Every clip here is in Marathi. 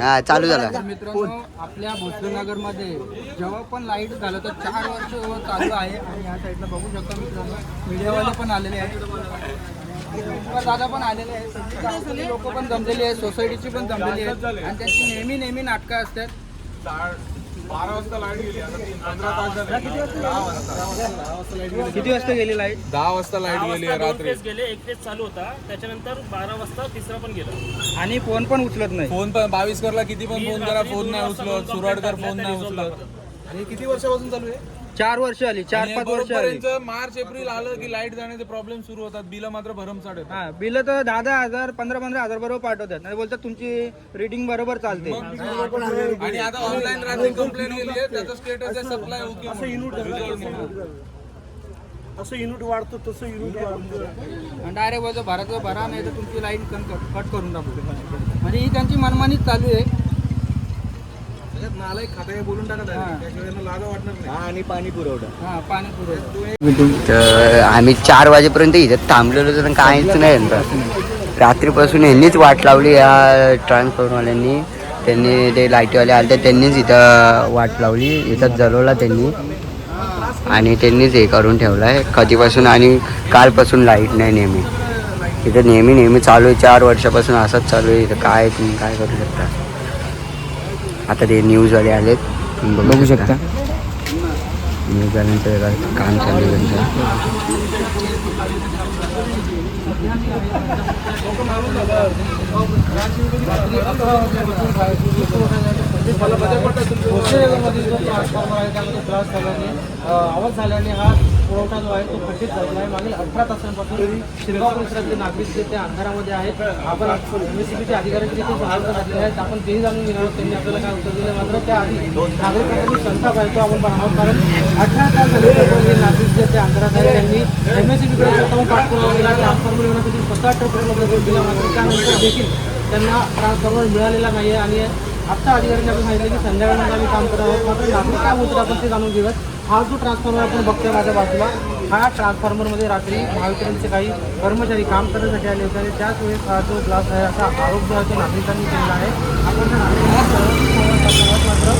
हा चालू झालं. मित्रांनो आपल्या भोसलेनगरमध्ये जेव्हा पण लाइट झालं तर चार वर्ष चालू आहे. आणि या साईडला बघू शकता मित्रांनो मीडियावाले पण आलेले आहेत. दादा पण आलेले आहेत. लोक पण जमलेली आहेत. सोसायटीची पण जमलेली आहेत. आणि त्यांची नेहमी नेहमी नाटकं असतात. बारा वाजता लाइट गेली आता तीन पंधरा तास झाले. दहा वाजता. किती वाजता गेली लाइट? दहा वाजता लाइट गेली रात्री. फेज गेले एक फेज चालू होता. त्याच्यानंतर बारा वाजता तिसरा पण गेला. आणि फोन पण उचलत नाही. फोन पण बावीस करला किती पण फोन करा रात्री फोन दोन नाही वाजता उचलत दोन सुराडकर फोन नाही उचलत. आणि किती वर्षापासून चालू आहे? चार वर्ष आली चार पाच वर्ष आली. बरोबरच मार्च एप्रिल आलं की लाइट जाण्याचे प्रॉब्लेम सुरू होतात. बिल मात्र भरमसाठ येतात. हा बिल तर दहा दहा हजार पंधरा पंधरा हजार बरोबर पाठवतात. नाही बोलतात तुमची रिडिंग बरोबर चालते. आणि आता ऑनलाईन रात्री कंप्लेंट गेली आहे त्याचं स्टेटस आहे सप्लाय ओके असं युनिट वाढतं तसं युनिट वाढतं. आणि डायरेक्ट बोलतो भराचं भरा नाही तर तुमची लाईन कट करून टाकू. म्हणजे ही त्यांची मनमानीच चालू आहे मला एक खाता बोलून टाकत आहे त्याशिवाय यांना लाजा वाटणार नाही आणि पाणी पुरवठा. हा पाणी पुरवठा. तर आम्ही चार वाजेपर्यंत इथं थांबलेलो तर काहीच नाही यंत्र रात्रीपासून यांनीच वाट लावली या ट्रान्सफॉर्मरवाल्यांनी. त्यांनी ते लाईटीवाले आले तर त्यांनीच इथं वाट लावली. इथं जलवला त्यांनी. आणि त्यांनीच हे करून ठेवलं आहे. कधीपासून आणि कालपासून लाइट नाही नेहमी. इथं नेहमी नेहमी चालू आहे. चार वर्षापासून असंच चालू आहे. इथं काय तुम्ही काय करू शकता? आता ते न्यूजवाले आलेत. बघू शकता. न्यूजवाल्यांचं काम चालू आहे त्यांचं. आवाज झाल्याने हा पुरवठा जो आहे तो खंडित झालेला आहे मागील अठरा तासांपासून शिरगाव परिसरातले नागरिक जे ते अंधारामध्ये आहेत आपण एमएससीबीच्या अधिकाऱ्यांची देखील सहायता घातलेली आहेत. आपण तेही जाणून घेणार आहोत. त्यांनी आपल्याला काय उत्तर दिलं मात्र त्याआधी नागरिकांनी संताप आहे तो आपण पाहणार कारण अठरा तास झाले नागरिक जे ते अंधारात आहेत त्यांनी एमएससीबीकडे स्वतःहून पाठपुरावा केला ट्रान्सफॉर्मर येण्यासाठी स्वतः टोकरी वगैरे दिला मात्र त्यानंतर देखील त्यांना ट्रान्सफॉर्मर मिळालेला नाही आहे आणि आत्ता अधिकाऱ्यांनी आपण सांगितलं की संध्याकाळी आम्ही काम करत आहोत. मात्र रात्री काय होतं आपण ते जाणून घेऊयात. हा जो ट्रान्सफॉर्मर आपण बघतोय माझ्या बाजूला हा ट्रान्सफॉर्मरमध्ये रात्री महावितरणचे काही कर्मचारी काम करण्यासाठी आले होते आणि त्याच वेळेस हा जो ग्लास आहे असा आरोप जो आहे तो नागरिकांनी केलेला आहे आपण नागरिकांना मात्र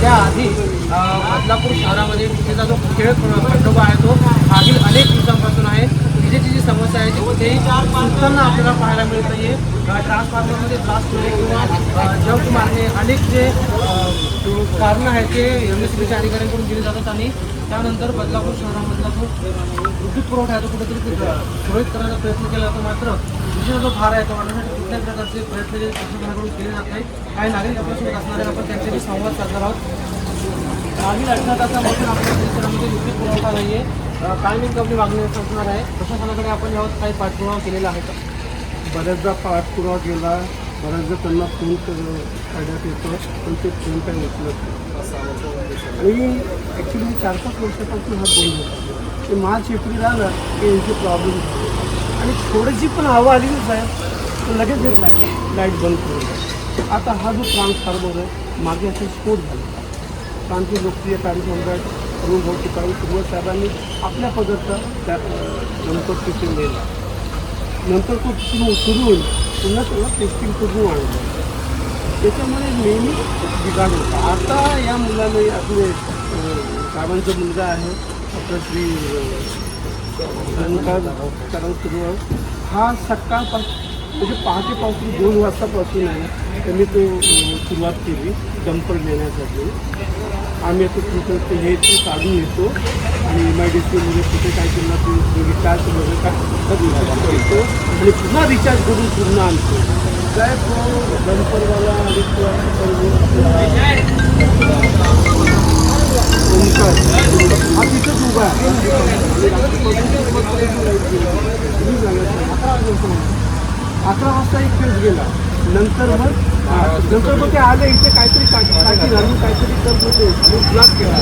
त्याआधी बदलापूर शहरामध्ये तिथेचा जो खेळ खंडोबा आहे तो मागील अनेक दिवसांपासून विजेची आहे ती कुठेही सुटताना आपल्याला पाहायला मिळत नाहीये ट्रान्सफॉर्मरमध्ये ब्लास्ट होणे किंवा जंप मारणे अनेक जे कारणं आहेत ते एम एस बीच्या अधिकाऱ्यांकडून दिले जातात आणि त्यानंतर बदलापूर शहरामधला जो विद्युत पुरवठा आहे तो कुठेतरी ते सुरळीत करण्याचा प्रयत्न केला जातो. मात्र विशेष जो भार आहे तो वाढवण्यासाठी कुठल्याही प्रकारचे प्रयत्न जे प्रशासनाकडून केले जात नाही काही नागरिक आपल्यासोबत असणारे आपण त्यांच्याशी संवाद साधणार आहोत. मागील अठरा तासापासून आपल्या परिसरामध्ये विद्युत पुरवठा नाही आहे नेमकं आपली मागणी असणार आहे? प्रशासनाकडे आपण यावर काही पाठपुरावा केलेला आहे का? बऱ्याचदा पाठपुरावा केला बऱ्याचदा त्यांना फोन करण्यात येतो पण ते फोन काही उचलत नाही आणि ॲक्च्युली चार पाच वर्षापासून हा बंद होता. ते मार्च एप्रिल आलं की यांचे प्रॉब्लेम झाले. आणि थोडीशी पण हवा आली ना साहेब तर लगेच येत लाइट लाइट बंद करून. आता हा जो ट्रान्सफॉर्मर आहे मागे असे स्फोट झाले. आमचे लोकप्रिय कार्यक्रम रूम भाऊ हो तुकाराम सुरुवात साहेबांनी आपल्या पदार्थ त्या नंतर टिफिन दिला. नंतर तो तिथून सुरू होईल पुन्हा त्याला टेस्टिंग करून आणलं. त्याच्यामुळे नेहमी बिघाड होता. आता या मुलाने आपले साहेबांचा मुलगा आहे. आपला श्री कारण सुरू आहे. हा सकाळपासून म्हणजे पहाटेपासून दोन वाजतापासून आहे त्यांनी तो सुरुवात केली डंपर नेण्यासाठी. आम्ही आता तुमचं हे ते काढून येतो आणि एम आय डी सीमध्ये कुठे काय केलं ते रिचार्ज वगैरे काय रिचार्ज करतो. आणि पुन्हा रिचार्ज करून पूर्ण आणतो. काय तो गणपरवाला आणि ओंकार हा तिथंच उभा आहे. अकरा वाजता एक फेज गेला. नंतर मग हा, नंतर मग ते आले इथे काहीतरी काठी घालून काहीतरी करत होते. ब्लॉक केला.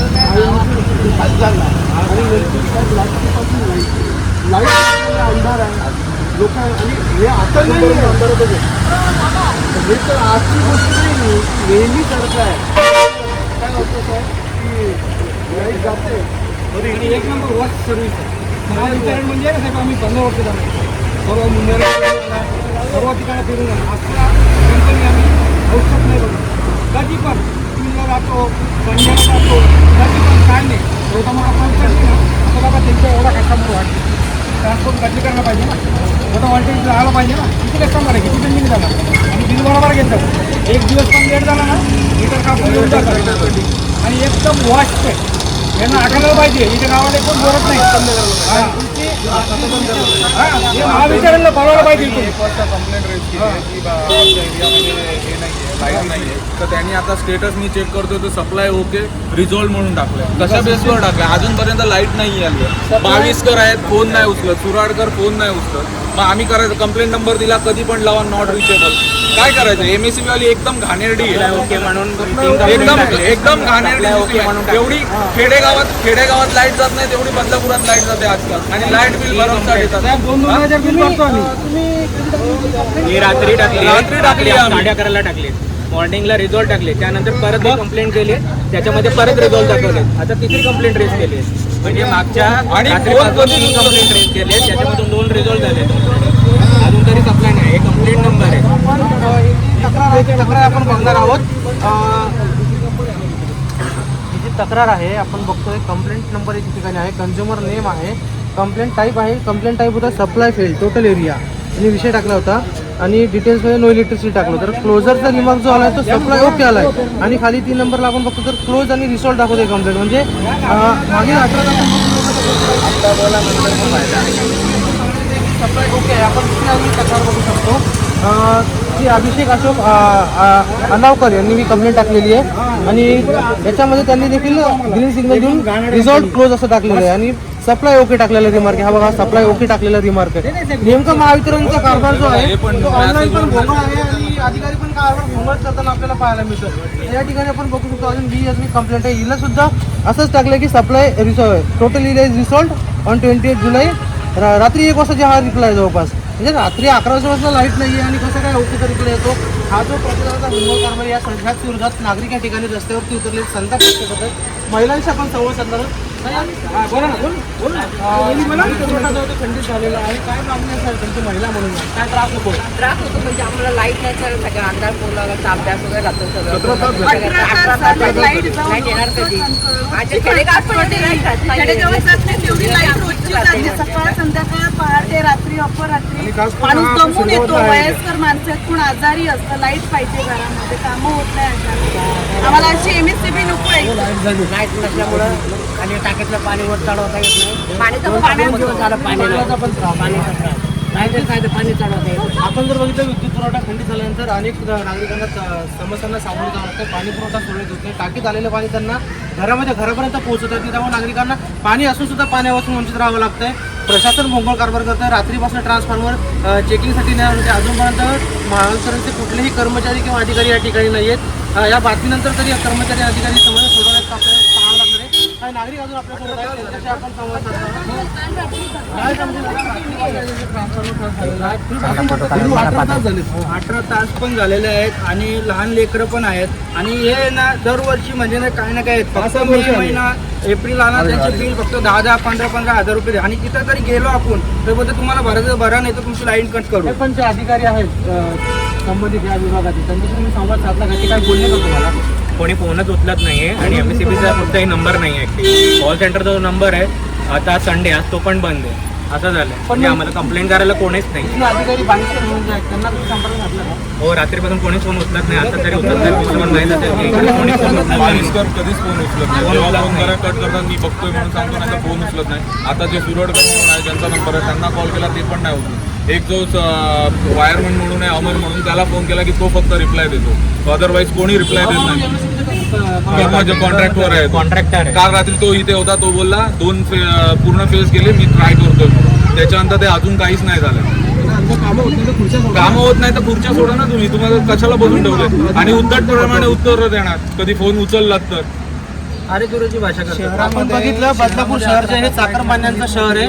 आणि लाइट लाइट अंधार आहे. लोक आणि हे आता नाही हे तर आजची गोष्ट नाही नेहमी करत आहे. काय होतं साहेब की लाइट जाते. एक नंबर वर्स्ट सर्विस आहे. म्हणजे साहेब आम्ही पंधरा वर्ष झाले. सर्व मुंबईला सर्व ठिकाणी फिरून आलो. अकरा कंपनी आम्ही औषध नाही बघत कधी पण स्कूलला जातो संडेला जातो कधी पण काय नाही. एवढा मोठा पाऊस पडली ना आता बाबा त्यांच्या एवढा कस्टमर वाटते ट्रान्सपोर्ट कधी करायला पाहिजे ना? मोठा वॉल्टेज राहायला पाहिजे ना किती कस्टमर आहे? किती पेंडिंग झाला आणि बिल बरोबर घेतात एक दिवस पण लेट झाला ना मीटर कापून येऊन जातात आणि एकदम वॉश आहे यांना आठवलं पाहिजे इथे गावाला कोण बोलत नाही. हा. हा, हे महावितरणला बोलावलं पाहिजे. कंप्लेंट रेज केली आहे की बा आमच्या एरियामध्ये हे नाही आहे लाइट नाही आहे तर त्यांनी आता स्टेटस मी चेक करतोय तर सप्लाय ओके रिझॉल्व म्हणून टाकलंय. कशा बेसवर टाकलंय? अजूनपर्यंत लाइट नाही आली बावीसकर आहेत फोन नाही उचलत. सुराडकर फोन नाही उचलत. मग आम्ही करायचं कंप्लेंट नंबर दिला कधी पण लावा नॉट रिचेबल काय करायचं? एम एस वाली एकदम घाणेरडी आहे. ओके म्हणून एकदम एकदम घाणेरडी system आहे. एवढी खेडेगावात खेडेगावात लाइट जात नाही तेवढी बदलापुरात लाइट जाते आजकाल. आणि लाइट बिल भरमसाठ येतात. साहेब, दोन दोन हजार बिल भरतो आम्ही. रात्री टाकली. रात्री टाकली. साडे अकराला टाकली. मॉर्निंगला रिझॉल्ट टाकले. त्यानंतर परत एक कंप्लेंट केली. त्याच्यामध्ये परत रिझॉल्ट दाखवले. आता तिसरी कंप्लेंट रेज केली. आहे. म्हणजे मागच्या आणि कंप्लेंट रेज केली. आहे, त्याच्यामधून दोन रिझॉल्ट झाले. अजून तरी सप्लाय नाही. हे कंप्लेंट नंबर आहे. ही तक्रार आहे. आपण बघणार आहोत. ही जी तक्रार आहे आपण बघतोय कंप्लेंट नंबर या ठिकाणी आहे. कन्झ्युमर नेम आहे. कंप्लेंट टाईप आहे. कंप्लेंट टाईप होता सप्लाय फेल टोटल एरिया आणि विषय टाकला होता. आणि डिटेल्समध्ये नो इलेक्ट्रिसिटी टाकलं तर क्लोजरचा रिमार्क जो आला तो सप्लाय ओके आला आहे आणि खाली तीन नंबरला आपण बघतो तर क्लोज आणि रिसॉल्ट दाखवते कंप्लेंट म्हणजे मागील अठरा सप्लाय ओके आहे. आपण तक्रार बघू शकतो. अभिषेक अशोक अनावकर यांनी मी कंप्लेंट टाकलेली आहे. आणि याच्यामध्ये त्यांनी देखील ग्रीन सिग्नल देऊन रिझॉल्ट क्लोज असं टाकलेलं आहे. आणि सप्लाय ओके टाकलेला रिमार्क आहे. हा बघा सप्लाय ओके टाकलेला रिमार्क आहे. नेमका महावितरणचा कारभार जो आहे तो ऑनलाईन पण भोंगळ आहे आणि अधिकारी पण कारभार करताना आपल्याला पाहायला मिळतो या ठिकाणी आपण बघू शकतो अजून बी मी कंप्लेंट आहे. हिला सुद्धा असंच टाकलं की supply resolve total is resolved on twenty eight जुलै. रात्री एक वाजता हा रिप्लाय जवळपास. म्हणजे रात्री अकरा वाजता लाइट नाही आहे आणि कसं काय ओकेचा इकडे येतो? हा जो प्रतिसादाचा हिंमत कारभार या सगळ्यात विरोधात नागरिक या ठिकाणी रस्त्यावरती उतरले संताप व्यक्त करत महिलांशी आपण संवाद साधणार आहोत. बोला ना बोल बोल खंडित झालेला आहे. काय मागणी आहे तुमची महिला म्हणून. काय त्रास नको त्रास होतो म्हणजे आम्हाला लाइट नाही सर. सगळं अंधार पोला अभ्यास वगैरे राहतो सगळं. लाइट येणार कधी. आजच्या खेडेगावात लाइट राहत नाही. तेवढी लाइट जाते सकाळ संध्याकाळ पहाटे रात्री अपरात्री. माणूस दमून येतो वयस्कर माणसं कोण आजारी असतं लाइट पाहिजे घरामध्ये कामं होत नाही आम्हाला अशी एम एस सी बी नको आहे. लाइट नसल्यामुळं आणि टाकीतलं पाणी वर चढवता येत नाही. पाणी तर पाण्याचा पण त्रास. आहे. काय काय पाणी चढवता आपण जर बघितलं विद्युत पुरवठा खंडित झाल्यानंतर अनेक नागरिकांना समस्यांना सामोरं जावं लागतं. पाणी पुरवठा सुरळीत होत नाही. टाकीत आलेलं पाणी त्यांना घरामध्ये घरापर्यंत पोहोचत आहे त्यामुळे नागरिकांना पाणी असून सुद्धा पाण्यापासून वंचित राहावं लागतंय. प्रशासन भोंगळ कारभार करतं रात्रीपासून ट्रान्सफॉर्मर चेकिंगसाठी नाही म्हणजे अजूनपर्यंत महावितरणचे कुठलेही कर्मचारी किंवा अधिकारी या ठिकाणी नाही आहेत या बातमीनंतर तरी या कर्मचारी अधिकारी समस्या सोडवण्यात आपल्याला पाहावं लागणार आहे काही नागरिक अजून आपल्यासोबत आहेत त्यांच्याशी आपण संवाद साधणार आहोत. काय समजेल अठरा तास पण झालेले आहेत आणि लहान लेकरं पण आहेत. आणि हे ना दरवर्षी म्हणजे ना काही ना काही फक्त मे महिना एप्रिल आला त्याचे बिल फक्त दहा दहा पंधरा पंधरा हजार रुपये दे. आणि तिथं जरी गेलो आपण तर बोलतो तुम्हाला भरायचं भरा नाही तर तुमची लाईन कट करू. हे पण जे अधिकारी आहेत संबंधित या विभागाचे त्यांच्याशी तुम्ही संवाद साधला का? ते काय बोलले का तुम्हाला? कोणी फोनच उचलत नाहीये आणि एम एस सी बीचा कुठलाही नंबर नाही आहे कॉल सेंटरचा जो नंबर आहे आता संडे आज तो पण बंद आहे. असं झालं म्हणजे आम्हाला कंप्लेंट करायला कोणीच नाही. अधिकारी हो रात्रीपासून कोणी फोन उचलत नाही. आता तरी उचलत नाही. बावीसकर कधीच फोन उचलत नाही. जेव्हा फोन करा कट करतात मी बघतोय म्हणून सांगतो नाही तर फोन उचलत नाही. आता जे सुरडकर म्हणून आहे ज्यांचा नंबर आहे त्यांना कॉल केला ते पण नाही उचलत. एक जो वायरमन म्हणून आहे अमर म्हणून त्याला फोन केला की तो फक्त रिप्लाय देतो. अदरवाईज कोणी रिप्लाय देत नाही. माझे कॉन्ट्रॅक्टवर आहे. कॉन्ट्रॅक्टर काल रात्री तो इथे होता तो बोलला दोन फे- पूर्ण फेज गेले मी ट्राय करतोय. त्याच्यानंतर ते अजून काहीच नाही झालं. कामं होत नाही तर खुर्च्या सोडा ना तुम्ही. तुम्हाला कशाला बोलून ठेवले आणि उद्धटप्रमाणे उत्तर देणार. कधी फोन उचललात तर. अरे भाषा करतात. आपण बघितलं बदलापूर शहर जे आहे चाकरमान्यांचं शहर आहे.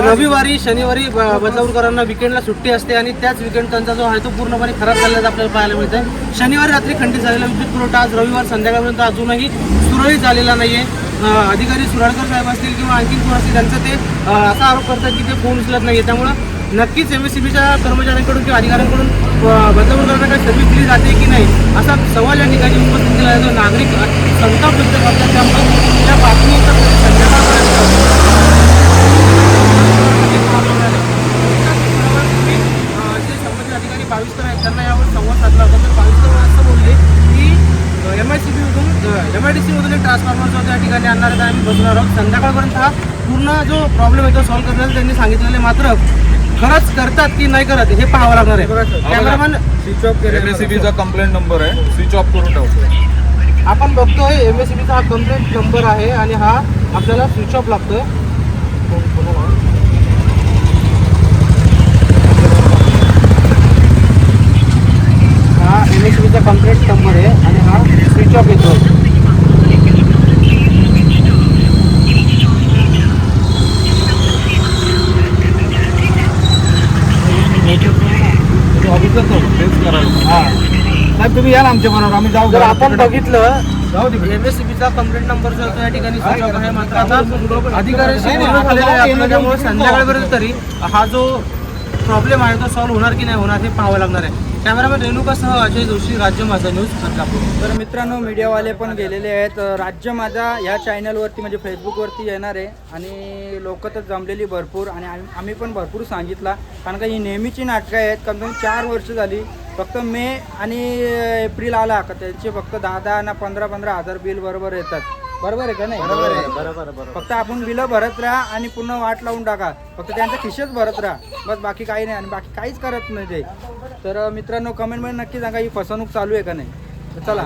रविवारी शनिवारी बदलापूरकरांना विकेंडला सुट्टी असते आणि त्याच विकेंड त्यांचा जो आहे तो पूर्णपणे खराब झालेला आपल्याला पाहायला मिळतं शनिवारी रात्री खंडित झालेला विद्युत पुरवठा आज रविवार संध्याकाळपर्यंत अजूनही सुरळीत झालेला नाही आहे अधिकारी सुराडकर साहेब असतील किंवा आणखी कोण असतील त्यांचं ते असा आरोप करतात की ते फोन उचलत नाही त्यामुळं नक्कीच एम एस सी बीच्या कर्मचाऱ्यांकडून किंवा अधिकाऱ्यांकडून अ, बदलापूर काही सर्व्हिस दिली जाते की नाही असा सवाल या ठिकाणी उपस्थित केला जातो. नागरिक संताप व्यक्त करतात. त्यामुळे या बातमीचा संध्याकाळपर्यंत जे संबंधित अधिकारी बावीसकर आहेत त्यांना यावर संवाद साधला होता. तर बावीसकर असं बोलले की एम आय सी बीमधून एम आय डी सीमधून एक ट्रान्सफॉर्मर जो त्या ठिकाणी आणणार आहे आम्ही बसणार आहोत. संध्याकाळपर्यंत हा पूर्ण जो प्रॉब्लेम आहे तो सॉल्व्ह करण्याचं त्यांनी सांगितलेले मात्र खरंच करतात की नाही करत हे पाहावं लागणार आहे. Cameraman switch off M S C बीचा कंप्लेंट नंबर आहे. स्विच ऑफ करून ठेवतो आपण बघतोय एम एस सी बीचा हा कंप्लेंट नंबर आहे आणि हा आपल्याला स्विच ऑफ लागतोय हा एम एस सी बीचा कंप्लेंट नंबर आहे आणि हा स्विच ऑफ येतोय ऑफिसर तेच करायला साहेब तुम्ही या ना आमच्या मनावर आम्ही जाऊ जर आपण बघितलं कंप्लेंट नंबर जो आहे तो या ठिकाणी स्विच ऑफ आहे. मात्र आता अधिकाऱ्यांशी बोलणं झालेलं आहे. आपलं त्यामुळे संध्याकाळपर्यंत तरी हा जो प्रॉब्लेम आहे तो सॉल्व्ह होणार की नाही होणार हे पाहावं लागणार आहे. कॅमेरामॅन रेणुकासह अजय जोशी राज्य माझा न्यूज बदलापूर तर मित्रांनो मीडियावाले पण गेलेले आहेत. राज्य माझा ह्या चॅनलवरती म्हणजे फेसबुकवरती येणार आहे. आणि लोक तर जमलेली भरपूर. आणि आम- आम्ही पण भरपूर सांगितला. कारण का ही नेहमीची नाटकं आहेत. कमी कमी चार वर्ष झाली फक्त मे आणि एप्रिल आला का? त्यांचे फक्त दहा दहा ना पंधरा पंधरा हजार बिल बरोबर येतात. बरोबर आहे का नाही? बरोबर आहे बरोबर फक्त आपण बिलं भरत राहा आणि पूर्ण वाट लावून टाका. फक्त त्यांचा खिशेच भरत राहा. बस बाकी काही नाही आणि बाकी काहीच करत नाही ते. तर मित्रांनो कमेंटमध्ये नक्की सांगा ही फसवणूक चालू आहे का नाही? चला.